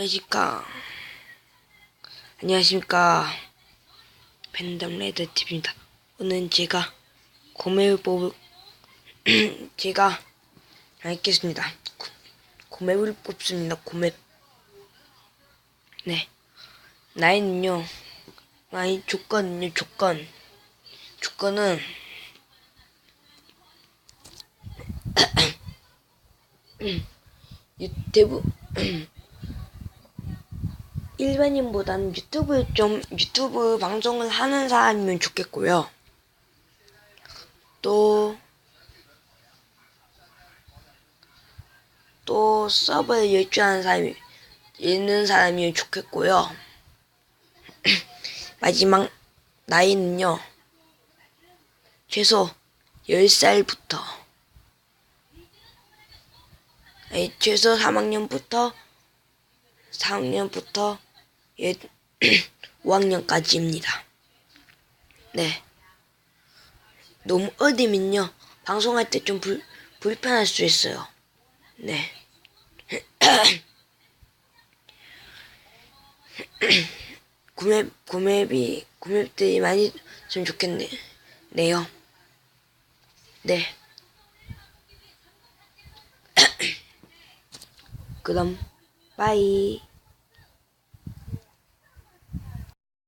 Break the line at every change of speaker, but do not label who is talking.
안녕하십니까. 안녕하십니까. 팬덤 레드 TV입니다. 오늘 제가 뽑을, 제가 알겠습니다. 고- 고맵을 뽑습니다. 고맵. 네. 나이는요, 나이 조건은요, 조건. 조건은, 유튜브, 일반인보다는 유튜브 좀 유튜브 방송을 하는 사람이면 좋겠고요. 또, 또 서버를 열주하는 사람이 있는 사람이면 좋겠고요. 마지막 나이는요. 최소 10살부터 아니, 최소 3학년부터 4학년부터 예, 5학년까지입니다. 네. 너무 어리면요. 방송할 때좀 불, 불편할 수 있어요. 네. 구매, 구매비, 구매들이 많이 좀 좋겠네. 네요. 네. 그럼, 빠이.